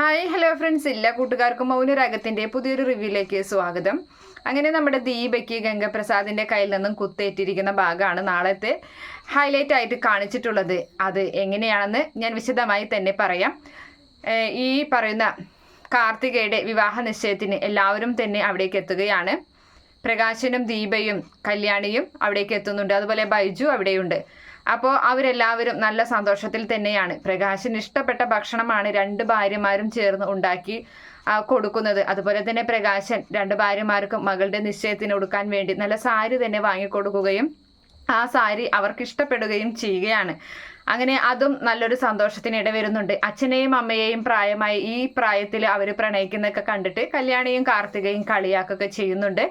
Hi hello friends. എല്ലാ കൂട്ടുകാർക്കും മൗനരാഗത്തിന്റെ പുതിയൊരു റിവ്യൂയിലേക്ക് സ്വാഗതം. അങ്ങനെ നമ്മുടെ ദീപയ്ക്ക് ഗംഗപ്രസാദിന്റെ കയ്യിൽ നിന്നും കുത്തേറ്റിരിക്കുന്ന ഭാഗമാണ് നാളത്തെ ഹൈലൈറ്റ് ആയിട്ട് കാണിച്ചിട്ടുള്ളത്. അത് എങ്ങനെയാണെന്ന് ഞാൻ വിശദമായി തന്നെ പറയാം. ഈ പറയുന്ന കാർത്തികയുടെ വിവാഹ നിശ്ചയത്തിന് എല്ലാവരും തന്നെ അവിടേക്ക് എത്തുകയാണ്. പ്രകാശനും ദീപയും കല്യാണിയും അവിടേക്ക് എത്തുന്നുണ്ട്. അതുപോലെ ബൈജു അവിടെയുണ്ട്. അപ്പോൾ അവരെല്ലാവരും നല്ല സന്തോഷത്തിൽ തന്നെയാണ്. പ്രകാശിന് ഇഷ്ടപ്പെട്ട ഭക്ഷണമാണ് രണ്ട് ഭാര്യമാരും ചേർന്ന് ഉണ്ടാക്കി കൊടുക്കുന്നത്. അതുപോലെ തന്നെ പ്രകാശൻ രണ്ട് ഭാര്യമാർക്കും മകളുടെ നിശ്ചയത്തിന് കൊടുക്കാൻ വേണ്ടി നല്ല സാരി തന്നെ വാങ്ങിക്കൊടുക്കുകയും ആ സാരി അവർക്ക് ഇഷ്ടപ്പെടുകയും ചെയ്യുകയാണ്. അങ്ങനെ അതും നല്ലൊരു സന്തോഷത്തിന് ഇടവരുന്നുണ്ട്. അച്ഛനെയും അമ്മയെയും പ്രായമായി ഈ പ്രായത്തിൽ അവർ പ്രണയിക്കുന്നതൊക്കെ കണ്ടിട്ട് കല്യാണിയും കാർത്തികയും കളിയാക്കൊക്കെ ചെയ്യുന്നുണ്ട്.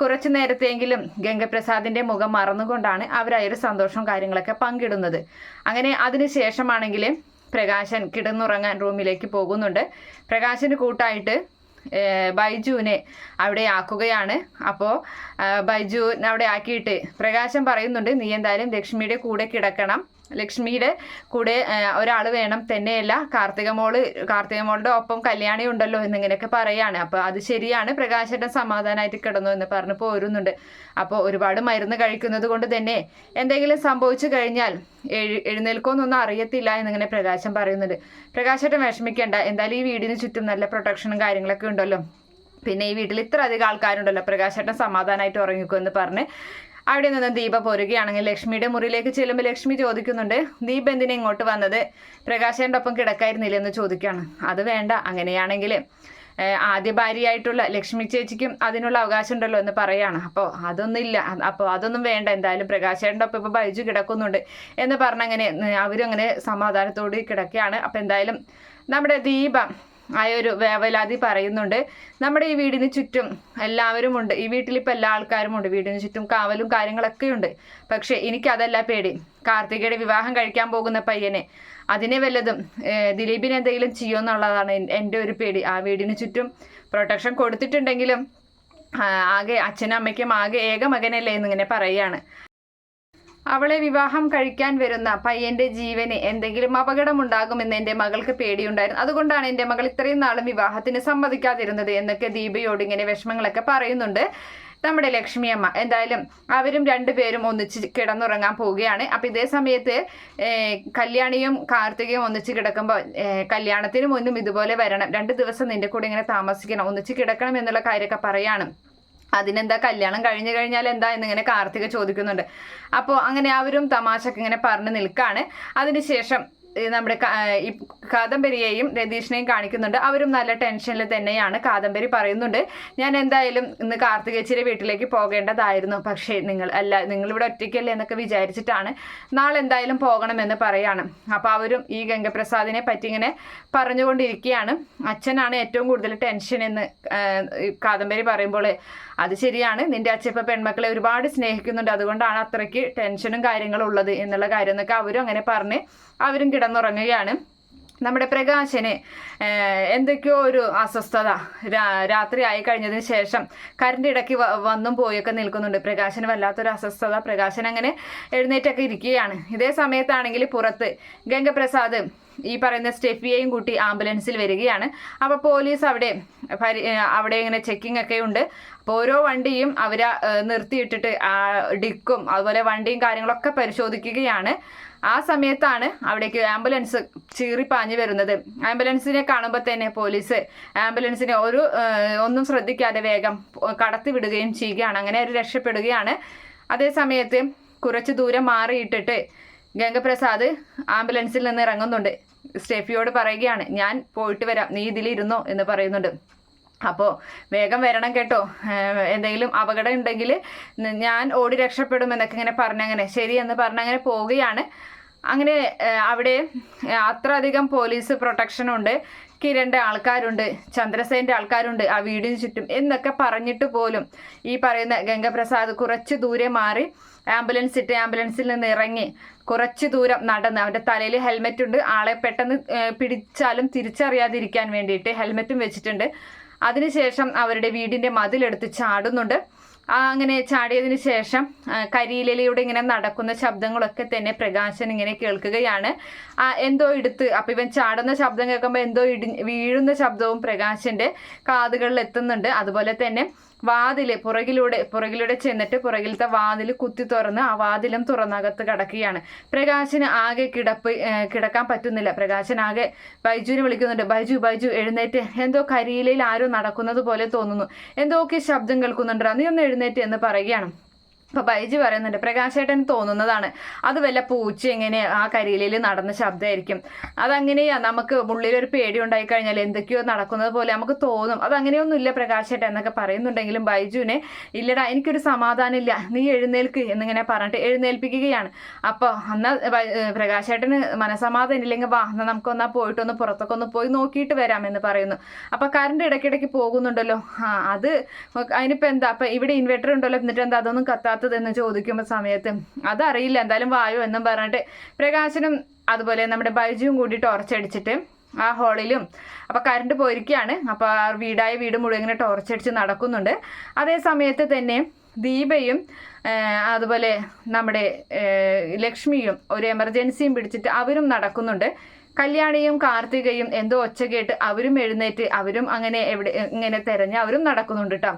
കുറച്ചു നേരത്തെങ്കിലും ഗംഗപ്രസാദിന്റെ മുഖം മറന്നുകൊണ്ടാണ് അവരായ ആ ഒരു സന്തോഷവും കാര്യങ്ങളൊക്കെ പങ്കിടുന്നത്. അങ്ങനെ അതിനുശേഷമാണെങ്കിൽ പ്രകാശൻ കിടന്നുറങ്ങാൻ റൂമിലേക്ക് പോകുന്നുണ്ട്. പ്രകാശന് കൂട്ടായിട്ട് ബൈജുവിനെ അവിടെ ആക്കുകയാണ്. അപ്പോൾ ബൈജുവിനെ അവിടെ ആക്കിയിട്ട് പ്രകാശം പറയുന്നുണ്ട് നീ എന്തായാലും ലക്ഷ്മിയുടെ കൂടെ കിടക്കണം. ലക്ഷ്മിയുടെ കൂടെ ഒരാൾ വേണം തന്നെയല്ല. കാർത്തിക മോൾ കാർത്തിക മോളുടെ ഒപ്പം കല്യാണി ഉണ്ടല്ലോ എന്നിങ്ങനെയൊക്കെ പറയാണ്. അപ്പൊ അത് ശരിയാണ്. പ്രകാശേട്ടൻ സമാധാനമായിട്ട് കിടന്നു എന്ന് പറഞ്ഞ് പോരുന്നുണ്ട്. അപ്പോൾ ഒരുപാട് മരുന്ന് കഴിക്കുന്നത് കൊണ്ട് തന്നെ എന്തെങ്കിലും സംഭവിച്ചു കഴിഞ്ഞാൽ എഴു എഴുന്നേൽക്കുമെന്നൊന്നും അറിയത്തില്ല എന്നിങ്ങനെ പ്രകാശം പറയുന്നുണ്ട്. പ്രകാശേട്ടൻ വിഷമിക്കേണ്ട. എന്തായാലും ഈ വീടിന് ചുറ്റും നല്ല പ്രൊട്ടക്ഷനും കാര്യങ്ങളൊക്കെ ഉണ്ടല്ലോ. പിന്നെ ഈ വീട്ടിൽ ഇത്ര അധികം ആൾക്കാരുണ്ടല്ലോ. പ്രകാശേട്ടൻ സമാധാനമായിട്ട് ഉറങ്ങിക്കോ എന്ന് പറഞ്ഞ് അവിടെ നിന്ന് ദീപ പോരുകയാണെങ്കിൽ ലക്ഷ്മിയുടെ മുറിയിലേക്ക് ചെല്ലുമ്പോൾ ലക്ഷ്മി ചോദിക്കുന്നുണ്ട് ദീപ എന്തിനാ ഇങ്ങോട്ട് വന്നത്? പ്രകാശേന്റെ ഒപ്പം കിടക്കായിരുന്നില്ല എന്ന് ചോദിക്കുകയാണ്. അത് വേണ്ട അങ്ങനെയാണെങ്കിൽ ആദ്യ ഭാര്യയായിട്ടുള്ള ലക്ഷ്മി ചേച്ചിക്കും അതിനുള്ള അവകാശം ഉണ്ടല്ലോ എന്ന് പറയാണ്. അപ്പോൾ അതൊന്നും ഇല്ല അപ്പോൾ അതൊന്നും വേണ്ട. എന്തായാലും പ്രകാശേന്റെ ഒപ്പം ഇപ്പോൾ ബൈജു കിടക്കുന്നുണ്ട് എന്ന് പറഞ്ഞങ്ങനെ അവരും അങ്ങനെ സമാധാനത്തോടെ കിടക്കുകയാണ്. അപ്പോൾ എന്തായാലും നമ്മുടെ ദീപ ആ ഒരു വേവലാതി പറയുന്നുണ്ട്. നമ്മുടെ ഈ വീടിന് ചുറ്റും എല്ലാവരും ഉണ്ട് ഈ വീട്ടിൽ ഇപ്പം എല്ലാ ആൾക്കാരും ഉണ്ട് വീടിന് ചുറ്റും കാവലും കാര്യങ്ങളൊക്കെ ഉണ്ട് പക്ഷേ എനിക്കതല്ല പേടി. കാർത്തികയുടെ വിവാഹം കഴിക്കാൻ പോകുന്ന പയ്യനെ. അതിനെ വല്ലതും ദിലീപിന് എന്തെങ്കിലും ചെയ്യുമെന്നുള്ളതാണ് എന്റെ ഒരു പേടി. ആ വീടിന് ചുറ്റും പ്രൊട്ടക്ഷൻ കൊടുത്തിട്ടുണ്ടെങ്കിലും ആകെ അച്ഛനും അമ്മയ്ക്കും ആകെ ഏക മകനല്ലേ എന്നിങ്ങനെ പറയുകയാണ്. അവളെ വിവാഹം കഴിക്കാൻ വരുന്ന പയ്യന്റെ ജീവന് എന്തെങ്കിലും അപകടമുണ്ടാകുമെന്ന് എന്റെ മകൾക്ക് പേടിയുണ്ടായിരുന്നു. അതുകൊണ്ടാണ് എന്റെ മകൾ ഇത്രയും നാളും വിവാഹത്തിന് സമ്മതിക്കാതിരുന്നത് എന്നൊക്കെ ദീപയോട് ഇങ്ങനെ വിഷമങ്ങളൊക്കെ പറയുന്നുണ്ട് നമ്മുടെ ലക്ഷ്മി അമ്മ. എന്തായാലും അവരും രണ്ടുപേരും ഒന്നിച്ച് കിടന്നുറങ്ങാൻ പോവുകയാണ്. അപ്പം ഇതേ സമയത്ത് കല്യാണിയും കാർത്തികയും ഒന്നിച്ച് കിടക്കുമ്പോൾ കല്യാണത്തിന് മുന്നും ഇതുപോലെ വരണം. രണ്ട് ദിവസം നിന്റെ കൂടെ ഇങ്ങനെ താമസിക്കണം. ഒന്നിച്ച് കിടക്കണം എന്നുള്ള കാര്യമൊക്കെ പറയാണ്. അതിനെന്താ കല്യാണം കഴിഞ്ഞു കഴിഞ്ഞാൽ എന്താ എന്നിങ്ങനെ കാർത്തിക ചോദിക്കുന്നുണ്ട്. അപ്പോൾ അങ്ങനെ അവരും തമാശക്ക് ഇങ്ങനെ പറഞ്ഞു നിൽക്കാണ്. അതിനുശേഷം നമ്മുടെ കാദംബരിയെയും രതീഷിനെയും കാണിക്കുന്നുണ്ട്. അവരും നല്ല ടെൻഷനിൽ തന്നെയാണ് കാദംബരി പറയുന്നുണ്ട്. ഞാൻ എന്തായാലും ഇന്ന് കാർത്തികേച്ചിയുടെ വീട്ടിലേക്ക് പോകേണ്ടതായിരുന്നു. പക്ഷേ നിങ്ങൾ അല്ല നിങ്ങളിവിടെ ഒറ്റയ്ക്കല്ലേ എന്നൊക്കെ വിചാരിച്ചിട്ടാണ് നാളെ എന്തായാലും പോകണമെന്ന് പറയാണ്. അപ്പോൾ അവരും ഈ ഗംഗപ്രസാദിനെ പറ്റി ഇങ്ങനെ പറഞ്ഞുകൊണ്ടിരിക്കുകയാണ്. അച്ഛനാണ് ഏറ്റവും കൂടുതൽ ടെൻഷൻ എന്ന് കാദംബരി പറയുമ്പോൾ അത് ശരിയാണ്. നിന്റെ ഇപ്പോൾ പെൺമക്കളെ ഒരുപാട് സ്നേഹിക്കുന്നുണ്ട്. അതുകൊണ്ടാണ് അത്രയ്ക്ക് ടെൻഷനും കാര്യങ്ങളും ഉള്ളത് എന്നുള്ള കാര്യം എന്നൊക്കെ അവരും അങ്ങനെ പറഞ്ഞ് അവരും കിടന്നുറങ്ങുകയാണ്. നമ്മുടെ പ്രകാശന് എന്തൊക്കെയോ ഒരു അസ്വസ്ഥത രാത്രി ആയി കഴിഞ്ഞതിന് ശേഷം കരണ്ട് ഇടയ്ക്ക് വന്നും പോയൊക്കെ നിൽക്കുന്നുണ്ട്. പ്രകാശന് വല്ലാത്തൊരു അസ്വസ്ഥത. പ്രകാശൻ അങ്ങനെ എഴുന്നേറ്റൊക്കെ ഇരിക്കുകയാണ്. ഇതേ സമയത്താണെങ്കിൽ പുറത്ത് ഗംഗപ്രസാദ് ഈ പറയുന്ന സ്റ്റെഫിയെയും കൂട്ടി ആംബുലൻസിൽ വരികയാണ്. അപ്പോൾ പോലീസ് അവിടെ അവിടെ ഇങ്ങനെ ചെക്കിംഗ് ഒക്കെ ഉണ്ട്. അപ്പോൾ ഓരോ വണ്ടിയും അവർ നിർത്തിയിട്ടിട്ട് ആ ഡിക്കും അതുപോലെ വണ്ടിയും കാര്യങ്ങളൊക്കെ പരിശോധിക്കുകയാണ്. ആ സമയത്താണ് അവിടേക്ക് ആംബുലൻസ് ചീറിപ്പാഞ്ഞു വരുന്നത്. ആംബുലൻസിനെ കാണുമ്പോൾ തന്നെ പോലീസ് ആംബുലൻസിനെ ഒരു ഒന്നും ശ്രദ്ധിക്കാതെ വേഗം കടത്തി വിടുകയും ചെയ്യുകയാണ്. അങ്ങനെ അവർ രക്ഷപ്പെടുകയാണ്. അതേ സമയത്ത് കുറച്ച് ദൂരം മാറിയിട്ടിട്ട് ഗംഗപ്രസാദ് ആംബുലൻസിൽ നിന്ന് ഇറങ്ങുന്നുണ്ട്. സ്റ്റെഫിയോട് പറയുകയാണ് ഞാൻ പോയിട്ട് വരാം. നീ ഇതിലിരുന്നോ എന്ന് പറയുന്നുണ്ട്. അപ്പോൾ വേഗം വരണം കേട്ടോ. എന്തെങ്കിലും അപകടം ഉണ്ടെങ്കിൽ ഞാൻ ഓടി രക്ഷപ്പെടും എന്നൊക്കെ ഇങ്ങനെ പറഞ്ഞങ്ങനെ ശരി എന്ന് പറഞ്ഞങ്ങനെ പോവുകയാണ്. അങ്ങനെ അവിടെ അത്ര അധികം പോലീസ് പ്രൊട്ടക്ഷനുണ്ട് കിരണിന്റെ ആൾക്കാരുണ്ട് ചന്ദ്രസേന്റെ ആൾക്കാരുണ്ട് ആ വീടിന് ചുറ്റും എന്നൊക്കെ പറഞ്ഞിട്ട് പോലും ഈ പറയുന്ന ഗംഗപ്രസാദ് കുറച്ച് ദൂരെ മാറി ആംബുലൻസ് ഇട്ട് ആംബുലൻസിൽ നിന്ന് ഇറങ്ങി കുറച്ച് ദൂരം നടന്ന് അവന്റെ തലയിൽ ഹെൽമെറ്റ് ഉണ്ട്. ആളെ പെട്ടെന്ന് പിടിച്ചാലും തിരിച്ചറിയാതിരിക്കാൻ വേണ്ടിയിട്ട് ഹെൽമെറ്റും വെച്ചിട്ടുണ്ട്. അതിനുശേഷം അവരുടെ വീടിന്റെ മതിലെടുത്ത് ചാടുന്നുണ്ട്. അങ്ങനെ ചാടിയതിന് ശേഷം കരിയിലയിലൂടെ ഇങ്ങനെ നടക്കുന്ന ശബ്ദങ്ങളൊക്കെ തന്നെ പ്രകാശൻ ഇങ്ങനെ കേൾക്കുകയാണ്. എന്തോ എടുത്ത് അപ്പം ഇവൻ ചാടുന്ന ശബ്ദം കേൾക്കുമ്പോൾ എന്തോ ഇടി വീഴുന്ന ശബ്ദവും പ്രകാശന്റെ കാതുകളിൽ എത്തുന്നുണ്ട് അതുപോലെ തന്നെ വാതിൽ പുറകിലൂടെ പുറകിലൂടെ ചെന്നിട്ട് പുറകിലത്തെ വാതിൽ കുത്തി തുറന്ന് ആ വാതിലും തുറന്നകത്ത് കിടക്കുകയാണ്. പ്രകാശന് ആകെ കിടപ്പ് കിടക്കാൻ പറ്റുന്നില്ല. പ്രകാശൻ ആകെ ബൈജുവിനെ വിളിക്കുന്നുണ്ട്. ബൈജു ബൈജു എഴുന്നേറ്റ്. എന്തോ കരിയിലയിൽ ആരോ നടക്കുന്നത് പോലെ തോന്നുന്നു. എന്തൊക്കെ ശബ്ദം കേൾക്കുന്നുണ്ട്. നീ ഒന്ന് എഴുന്നേറ്റ് എന്ന് പറയുകയാണ്. അപ്പൊ ബൈജു പറയുന്നുണ്ട് പ്രകാശേട്ടൻ തോന്നുന്നതാണ്. അത് വല്ല പൂച്ച എങ്ങനെ ആ കരിയിലയിൽ നടന്ന ശബ്ദമായിരിക്കും. അതങ്ങനെയാ നമുക്ക് ഉള്ളിൽ ഒരു പേടി ഉണ്ടായി കഴിഞ്ഞാൽ എന്തൊക്കെയോ നടക്കുന്നത് പോലെ നമുക്ക് തോന്നും. അതങ്ങനെയൊന്നും ഇല്ല പ്രകാശേട്ടൻ എന്നൊക്കെ പറയുന്നുണ്ടെങ്കിലും ബൈജുവിനെ ഇല്ലടാ എനിക്കൊരു സമാധാനം ഇല്ല നീ എഴുന്നേൽക്ക് എന്നിങ്ങനെ പറഞ്ഞിട്ട് എഴുന്നേൽപ്പിക്കുകയാണ്. അപ്പോൾ എന്നാൽ പ്രകാശേട്ടന് മനസമാധാനം ഇല്ലെങ്കിൽ വാ എന്നാൽ നമുക്കൊന്നാ പോയിട്ടൊന്ന് പുറത്തൊക്കെ ഒന്ന് പോയി നോക്കിയിട്ട് വരാമെന്ന് പറയുന്നു. അപ്പൊ കറണ്ട് ഇടയ്ക്കിടയ്ക്ക് പോകുന്നുണ്ടല്ലോ. ആ അത് അതിനിപ്പോ എന്താ അപ്പൊ ഇവിടെ ഇൻവെർട്ടർ ഉണ്ടല്ലോ എന്നിട്ട് എന്താ അതൊന്നും കത്താത്തത് എന്ന് ചോദിക്കുമ്പോൾ സമയത്ത് അതറിയില്ല എന്തായാലും വായോ എന്നും പറഞ്ഞിട്ട് പ്രകാശനും അതുപോലെ നമ്മുടെ ബൈജുവും കൂടി ടോർച്ച് അടിച്ചിട്ട് ആ ഹോളിലും അപ്പോൾ കറണ്ട് പോയിരിക്കുകയാണ്. അപ്പോൾ ആ വീടായ വീട് മുഴുവൻ ഇങ്ങനെ ടോർച്ച് അടിച്ച് നടക്കുന്നുണ്ട്. അതേ സമയത്ത് തന്നെ ദീപയും അതുപോലെ നമ്മുടെ ലക്ഷ്മിയും ഒരു എമർജൻസിയും പിടിച്ചിട്ട് അവരും നടക്കുന്നുണ്ട്. കല്യാണിയും കാർത്തികയും എന്തോ ഒച്ച കേട്ട് അവരും എഴുന്നേറ്റ് അവരും അങ്ങനെ എവിടെ ഇങ്ങനെ തെരഞ്ഞ് അവരും നടക്കുന്നുണ്ട് കേട്ടോ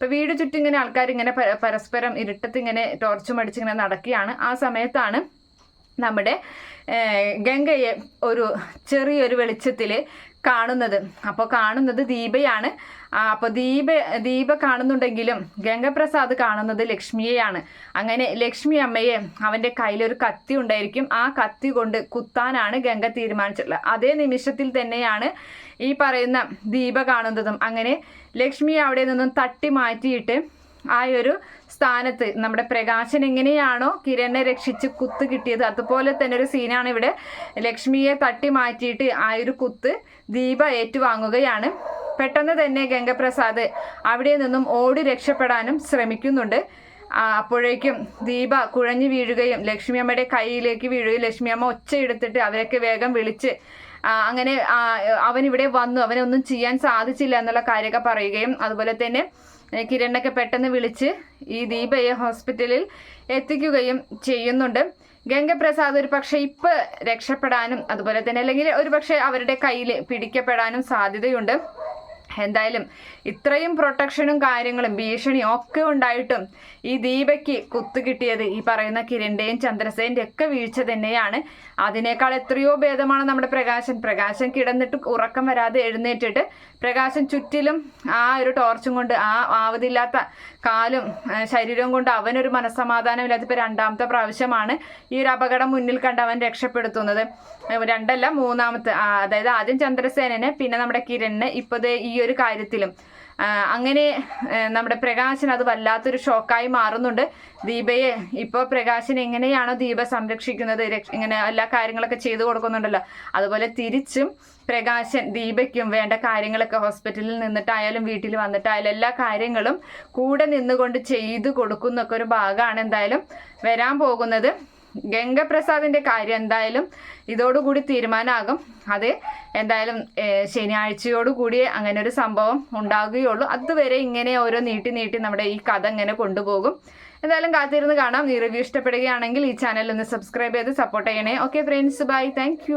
അപ്പൊ വീട് ചുറ്റും ഇങ്ങനെ ആൾക്കാർ ഇങ്ങനെ പരസ്പരം ഇരുട്ടത്ത് ഇങ്ങനെ ടോർച്ചും അടിച്ചിങ്ങനെ നടക്കുകയാണ്. ആ സമയത്താണ് നമ്മുടെ ഗംഗയെ ഒരു ചെറിയൊരു വെളിച്ചത്തിൽ കാണുന്നത്. അപ്പോൾ കാണുന്നത് ദീപയാണ്. അപ്പോൾ ദീപ ദീപ കാണുന്നുണ്ടെങ്കിലും ഗംഗപ്രസാദ് കാണുന്നത് ലക്ഷ്മിയെയാണ്. അങ്ങനെ ലക്ഷ്മി അമ്മയെ അവന്റെ കയ്യിലൊരു കത്തി ഉണ്ടായിരിക്കും. ആ കത്തി കൊണ്ട് കുത്താനാണ് ഗംഗ തീരുമാനിച്ചിട്ടുള്ളത്. അതേ നിമിഷത്തിൽ തന്നെയാണ് ഈ പറയുന്ന ദീപ കാണുന്നതും. അങ്ങനെ ലക്ഷ്മി അവിടെ നിന്നും തട്ടി മാറ്റിയിട്ട് ആ ഒരു സ്ഥാനത്ത് നമ്മുടെ പ്രകാശൻ എങ്ങനെയാണോ കിരണിനെ രക്ഷിച്ച് കുത്ത് കിട്ടിയത് അതുപോലെ തന്നെ ഒരു സീനാണ് ഇവിടെ ലക്ഷ്മിയെ തട്ടി മാറ്റിയിട്ട് ആ ഒരു കുത്ത് ദീപ ഏറ്റുവാങ്ങുകയാണ്. പെട്ടെന്ന് തന്നെ ഗംഗപ്രസാദ് അവിടെ നിന്നും ഓടി രക്ഷപ്പെടാനും ശ്രമിക്കുന്നുണ്ട്. അപ്പോഴേക്കും ദീപ കുഴഞ്ഞു വീഴുകയും ലക്ഷ്മിയമ്മയുടെ കയ്യിലേക്ക് വീഴുകയും ലക്ഷ്മിയമ്മ ഒച്ച എടുത്തിട്ട് അവരൊക്കെ വേഗം വിളിച്ച് അങ്ങനെ അവൻ ഇവിടെ വന്നു. അവനൊന്നും ചെയ്യാൻ സാധിച്ചില്ല എന്നുള്ള കാര്യമൊക്കെ പറയുകയും അതുപോലെ തന്നെ കിരണ്ണൊക്കെ പെട്ടെന്ന് വിളിച്ച് ഈ ദീപയെ ഹോസ്പിറ്റലിൽ എത്തിക്കുകയും ചെയ്യുന്നുണ്ട്. ഗംഗപ്രസാദ് ഒരു പക്ഷെ ഇപ്പം രക്ഷപ്പെടാനും അതുപോലെ തന്നെ അല്ലെങ്കിൽ ഒരു പക്ഷെ അവരുടെ കയ്യിൽ പിടിക്കപ്പെടാനും സാധ്യതയുണ്ട്. എന്തായാലും ഇത്രയും പ്രൊട്ടക്ഷനും കാര്യങ്ങളും ഭീഷണിയും ഒക്കെ ഉണ്ടായിട്ടും ഈ ദീപയ്ക്ക് കുത്തു കിട്ടിയത് ഈ പറയുന്ന കിരണിന്റെയും ചന്ദ്രസേന്റെ ഒക്കെ വീഴ്ച തന്നെയാണ്. അതിനേക്കാൾ എത്രയോ ഭേദമാണ് നമ്മുടെ പ്രകാശൻ. പ്രകാശൻ കിടന്നിട്ട് ഉറക്കം വരാതെ എഴുന്നേറ്റിട്ട് പ്രകാശൻ ചുറ്റിലും ആ ഒരു ടോർച്ചും കൊണ്ട് ആ ആവതില്ലാത്ത കാലും ശരീരവും കൊണ്ട് അവനൊരു മനസ്സമാധാനമില്ലാത്ത ഇപ്പൊ രണ്ടാമത്തെ പ്രാവശ്യമാണ് ഈ ഒരു അപകടം മുന്നിൽ കണ്ട് അവൻ രക്ഷപ്പെടുത്തുന്നത്. രണ്ടല്ല മൂന്നാമത്തെ അതായത് ആദ്യം ചന്ദ്രസേനനെ പിന്നെ നമ്മുടെ കിരണിന്. ഇപ്പൊ ദേ ഈ ഒരു കാര്യത്തിലും അങ്ങനെ നമ്മുടെ പ്രകാശൻ അത് വല്ലാത്തൊരു ഷോക്കായി മാറുന്നുണ്ട്. ദീപയെ ഇപ്പോൾ പ്രകാശൻ എങ്ങനെയാണോ ദീപ സംരക്ഷിക്കുന്നത് രക്ഷ- ഇങ്ങനെ എല്ലാ കാര്യങ്ങളൊക്കെ ചെയ്തു കൊടുക്കുന്നുണ്ടല്ലോ. അതുപോലെ തിരിച്ചും പ്രകാശൻ ദീപയ്ക്കും വേണ്ട കാര്യങ്ങളൊക്കെ ഹോസ്പിറ്റലിൽ നിന്നിട്ടായാലും വീട്ടിൽ വന്നിട്ടായാലും എല്ലാ കാര്യങ്ങളും കൂടെ നിന്നുകൊണ്ട് ചെയ്തു കൊടുക്കുന്നൊക്കെ ഒരു ഭാഗമാണ് എന്തായാലും വരാൻ പോകുന്നത്. ഗംഗപ്രസാദിന്റെ കാര്യം എന്തായാലും ഇതോടുകൂടി തീരുമാനമാകും അത് എന്തായാലും ശനിയാഴ്ചയോട് ശനിയാഴ്ചയോടുകൂടി അങ്ങനെ ഒരു സംഭവം ഉണ്ടാകുകയുള്ളൂ. അതുവരെ ഇങ്ങനെ ഓരോ നീട്ടി നീട്ടി നമ്മുടെ ഈ കഥ ഇങ്ങനെ കൊണ്ടുപോകും. എന്തായാലും കാത്തിരുന്ന് കാണാം. ഈ റിവ്യൂ ഇഷ്ടപ്പെടുകയാണെങ്കിൽ ഈ ചാനൽ ഒന്ന് സബ്സ്ക്രൈബ് ചെയ്ത് സപ്പോർട്ട് ചെയ്യണേ. Okay friends. ബൈ. താങ്ക്